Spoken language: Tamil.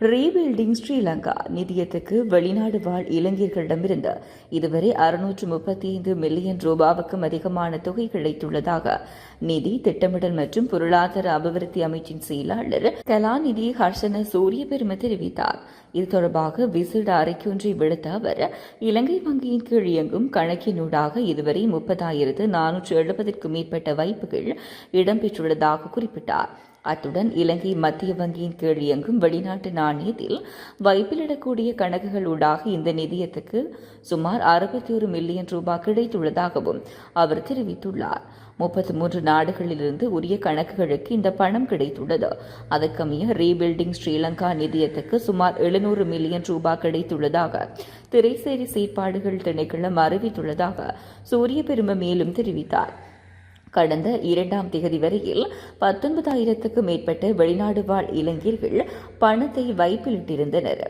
ரீபில்டிங் ஸ்ரீலங்கா நிதியத்துக்கு வெளிநாடு வாழ் இளைஞர்களிடமிருந்து இதுவரை அறுநூற்று முப்பத்தி ஐந்து மில்லியன் ரூபாவுக்கும் அதிகமான தொகை கிடைத்துள்ளதாக நிதி திட்டமிடல் மற்றும் பொருளாதார அபிவிருத்தி அமைச்சின் செயலாளர் கலாநிதி ஹர்ஷன சூரிய பெருமை தெரிவித்தார். இது தொடர்பாக விசேட அறிக்கையொன்றை விடுத்த அவர் இலங்கை வங்கியின் கீழ் இயங்கும் கணக்கினூடாக இதுவரை முப்பதாயிரத்து நானூற்று எழுபதற்கும் மேற்பட்ட வைப்புகள் இடம்பெற்றுள்ளதாக குறிப்பிட்டார். அத்துடன் இலங்கை மத்திய வங்கியின் கீழ் இயங்கும் வெளிநாட்டு நாணயத்தில் வைப்பிலிடக்கூடிய கணக்குகள் ஊடாக இந்த நிதியத்துக்கு சுமார் அறுபத்தி ஒரு மில்லியன் ரூபாய் கிடைத்துள்ளதாகவும் அவர் தெரிவித்துள்ளார். முப்பத்தி மூன்று நாடுகளிலிருந்து உரிய கணக்குகளுக்கு இந்த பணம் கிடைத்துள்ளது. அதற்கமைய ரீபில்டிங் ஸ்ரீலங்கா நிதியத்துக்கு சுமார் எழுநூறு மில்லியன் ரூபாய் கிடைத்துள்ளதாக திரைசேரி செயற்பாடுகள் திணைக்களம் அறிவித்துள்ளதாக சூரிய பெருமை மேலும் தெரிவித்தார். கடந்த இரண்டாம் திகதி வரையில் பத்தொன்பதாயிரத்துக்கும் மேற்பட்ட வெளிநாடு வாழ் இளைஞர்கள் பணத்தை வைப்பிலிட்டிருந்தனர்.